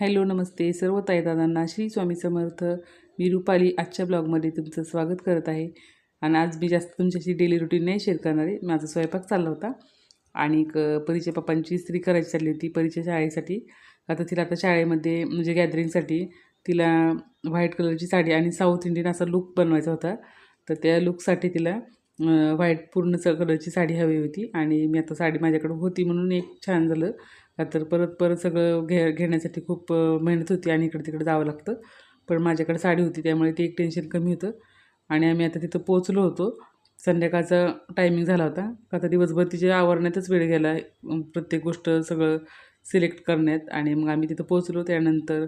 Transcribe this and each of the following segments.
Hello नमस्ते. सर्व ताईदादांना श्री स्वामी समर्थ. मी रुपाली आजच्या ब्लॉगमध्ये तुमचं स्वागत करत आहे. आणि आज मी जास्त तुमच्याशी डेली रुटीन नाही शेअर करणार आहे. माझा स्वयंपाक चालला होता. आणि क परीच्या पप्पांची इस्त्री करायची चालली होती परीच्या शाळेसाठी. आता तिला आता शाळेमध्ये म्हणजे गॅदरिंगसाठी तिला व्हाईट कलरची साडी आणि साऊथ इंडियन असा लुक बनवायचा होता. तर त्या लुकसाठी तिला व्हाईट पूर्ण स कलरची साडी हवी होती. आणि मी आता साडी माझ्याकडे होती म्हणून एक छान झालं. का तर परत परत सगळं घे घेण्यासाठी खूप मेहनत होती आणि इकडे तिकडे जावं लागतं. पण माझ्याकडे साडी होती त्यामुळे ते एक टेन्शन कमी होतं. आणि आम्ही आता तिथं पोचलो होतो. संध्याकाळचा टायमिंग झाला होता. का तर दिवसभर तिच्या आवरण्यातच वेळ गेला. प्रत्येक गोष्ट सगळं सिलेक्ट करण्यात. आणि मग आम्ही तिथं पोचलो त्यानंतर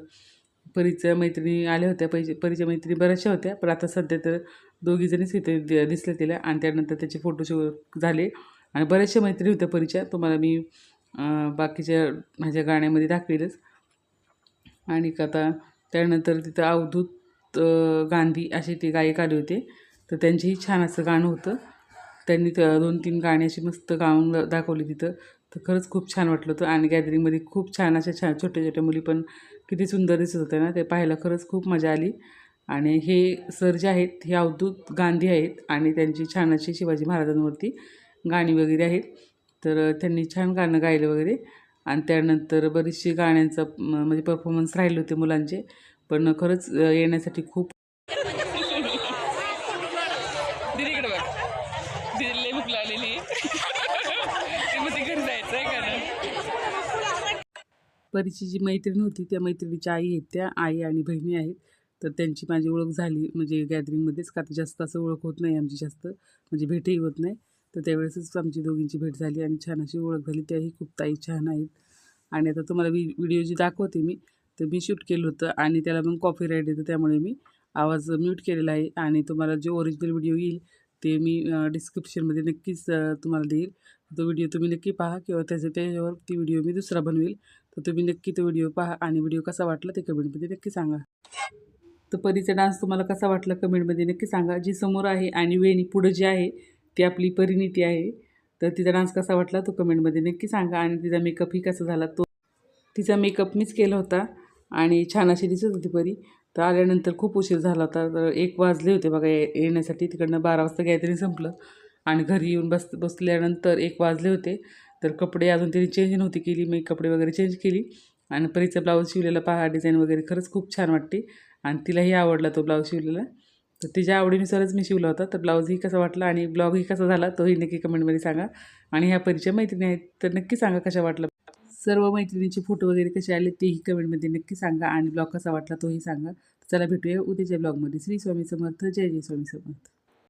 परीच्या मैत्रिणी आल्या होत्या. पैसे परीच्या मैत्रिणी बऱ्याचशा होत्या. पण आता सध्या तर दोघीजणीच इथे दि- दिसल्या तिला. आणि त्यानंतर त्याचे फोटोशूट झाले. आणि बऱ्याचशा मैत्रिणी होत्या परीच्या तुम्हाला मी बाकीच्या माझ्या गाण्यामध्ये दाखवेलच. आणि आता त्यानंतर तिथं अवधूत गांधी असे ते गायक आले होते. तर त्यांचेही छान असं गाणं होतं. त्यांनी तर दोन तीन गाणी अशी मस्त गाऊन दाखवली तिथं. तर खरंच खूप छान वाटलं होतं. आणि गॅदरिंगमध्ये खूप छान अशा छान छोट्या छोट्या मुली पण किती सुंदर दिसत होत्या ना ते पाहायला खरंच खूप मजा आली. आणि हे सर जे आहेत हे अवधूत गांधी आहेत. आणि त्यांची छान अशी शिवाजी महाराजांवरती गाणी वगैरे आहेत. तर त्यांनी छान गाणं गायलं वगैरे. आणि त्यानंतर बरीचशी गाण्यांचं म्हणजे परफॉर्मन्स राहिले होते मुलांचे. पण खरंच येण्यासाठी खूप परीची जी मैत्रीण होती त्या मैत्रिणीच्या आई आहेत त्या. आई आणि बहिणी आहेत. तर त्यांची माझी ओळख झाली म्हणजे गॅदरिंगमध्येच का तर जास्त असं ओळख होत नाही आमची जास्त. म्हणजे भेटही होत नाही. तर त्यावेळेसच आमची दोघींची भेट झाली आणि छान अशी ओळख झाली. त्याही खूप ताई छान आहेत. आणि आता तुम्हाला वि व्हिडिओ जी दाखवते मी तर मी शूट केलं होतं आणि त्याला मग कॉपी राईट येतं. त्यामुळे मी आवाज म्यूट केलेला आहे आणि तुम्हाला जो ओरिजिनल व्हिडिओ येईल ते मी डिस्क्रिप्शनमध्ये नक्कीच तुम्हाला देईल. तो व्हिडिओ तुम्ही नक्की पहा किंवा त्याचं त्याच्यावर ती व्हिडिओ मी दुसरा बनवेल. तर तुम्ही नक्की तो व्हिडिओ पहा आणि व्हिडिओ कसा वाटला ते कमेंटमध्ये नक्की सांगा. तर परीचा डान्स तुम्हाला कसा वाटला कमेंटमध्ये नक्की सांगा. जी समोर आहे आणि वेणी पुढं जी आहे ती आपली परिणिती आहे. तर तिचा डान्स कसा वाटला तो कमेंटमध्ये नक्की सांगा. आणि तिचा मेकअपही कसा झाला तो तिचा मेकअप मीच केला होता. आणि छान अशी दिसत होती परी. तर आल्यानंतर खूप उशीर झाला होता. तर एक वाजले होते बघा येण्यासाठी. तिकडनं बारा वाजता गॅदरिंग संपलं. आणि घरी येऊन बस बसल्यानंतर एक वाजले होते. तर कपडे अजून तिने चेंज नव्हती केली. मी कपडे वगैरे चेंज केली. आणि परीचा ब्लाऊज शिवलेला पहा. डिझाईन वगैरे खरंच खूप छान वाटते. आणि तिलाही आवडला तो ब्लाऊज शिवलेला. तर तिच्या आवडीनुसारच मी शिवला होता. तर ब्लाऊजही कसा वाटला आणि ब्लॉगही कसा झाला तोही नक्की कमेंटमध्ये सांगा. आणि ह्या परिचय मैत्रिणी आहेत तर नक्की सांगा कशा वाटलं सर्व मैत्रिणींचे फोटो वगैरे कसे आले तेही कमेंटमध्ये नक्की सांगा. आणि ब्लॉग कसा वाटला तोही सांगा. चला भेटूया उद्याच्या ब्लॉगमध्ये. श्री स्वामी समर्थ. जय जय स्वामी समर्थ.